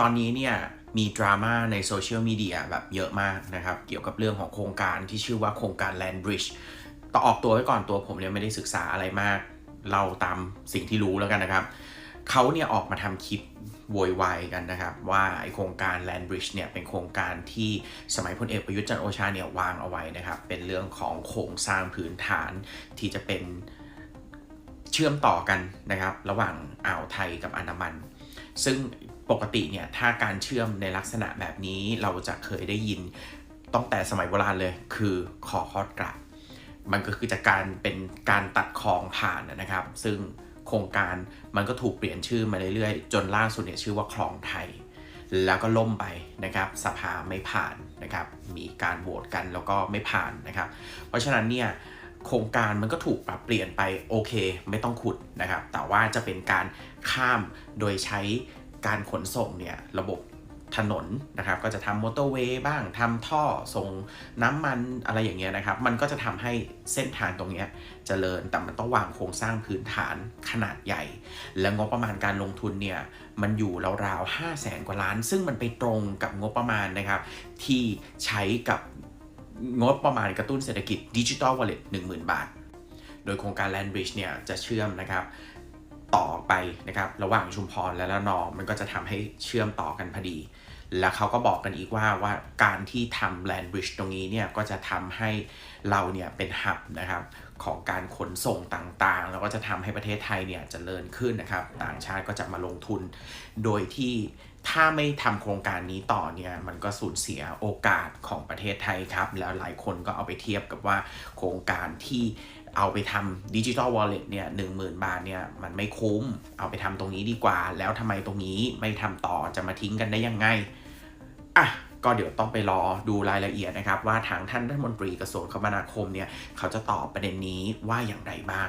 ตอนนี้เนี่ยมีดราม่าในโซเชียลมีเดียแบบเยอะมากนะครับ เกี่ยวกับเรื่องของโครงการที่ชื่อว่าโครงการ Land Bridge ต่อออกตัวไว้ก่อนตัวผมเนี่ยไม่ได้ศึกษาอะไรมาก เราตามสิ่งที่รู้แล้วกันนะครับเขาเนี่ยออกมาทำคลิปโวยวายกันนะครับ ว่าไอโครงการ Land Bridge เนี่ยเป็นโครงการที่สมัยพลเอกประยุทธ์จันโอชาเนี่ยวางเอาไว้นะครับ เป็นเรื่องของโครงสร้างพื้นฐานที่จะเป็นเชื่อมต่อกันนะครับ ระหว่างอ่าวไทยกับอันดามัน ซึ่ง ปกติเนี่ยถ้าการเชื่อมในลักษณะแบบนี้เราจะเคยได้ยินตั้งแต่สมัยโบราณเลย คือขอคอดกลับ มันก็คือจากการเป็นการตัดคลองผ่านนะครับ ซึ่งโครงการมันก็ถูกเปลี่ยนชื่อมาเรื่อยๆ จนล่าสุดเนี่ยชื่อว่าคลองไทย แล้วก็ล่มไปนะครับ สภาไม่ผ่านนะครับ มีการโหวตกันแล้วก็ไม่ผ่านนะครับ เพราะฉะนั้นเนี่ยโครงการมันก็ถูกปรับเปลี่ยนไปโอเค ไม่ต้องขุดนะครับ แต่ว่าจะเป็นการข้ามโดยใช้ การขนส่งเนี่ยระบบถนนนะครับก็จะทำมอเตอร์เวย์บ้างทำท่อส่งน้ำมันอะไรอย่างเงี้ยนะครับ มันก็จะทำให้เส้นทางตรงเนี้ยเจริญแต่มันต้องวางโครงสร้างพื้นฐานขนาดใหญ่ และงบประมาณการลงทุนเนี่ยมันอยู่ราวๆ5 0 0แสนกว่าล้าน ซึ่งมันไปตรงกับงบประมาณนะครับ ที่ใช้กับงบประมาณกระตุ้นเศรษฐกิจดิจิ t a ลวอลเล็ต10,000บาท โดยโครงการ Land Bridge เนี่ยจะเชื่อมนะครับ ต่อไปนะครับ ระหว่างชุมพรและละนองมันก็จะทำให้เชื่อมต่อกันพอดี แล้วเขาก็บอกกันอีกว่าว่าการที่ทำ Land Bridge ตรงนี้เนี่ยก็จะทำให้เราเนี่ยเป็นหับนะครับของการขนส่งต่างๆ แล้วก็จะทำให้ประเทศไทยเนี่ยจเจริญขึ้นนะครับ ต่างชาติก็จะมาลงทุน โดยที่ถ้าไม่ทำโครงการนี้ต่อเนี่ยมันก็สูญเสียโอกาสของประเทศไทยครับ แล้วหลายคนก็เอาไปเทียบกับว่าโครงการที่ เอาไปทำดิจิทัลวอลเล็ตเนี่ยหนึ่งหมื่นบาทเนี่ยมันไม่คุ้ม เอาไปทำตรงนี้ดีกว่า แล้วทำไมตรงนี้ไม่ทำต่อจะมาทิ้งกันได้ยังไง อะก็เดี๋ยวต้องไปรอดูรายละเอียดนะครับ ว่าทางท่านรัฐมนตรีกระทรวงคมนาคมเนี่ยเขาจะตอบประเด็นนี้ว่าอย่างไรบ้าง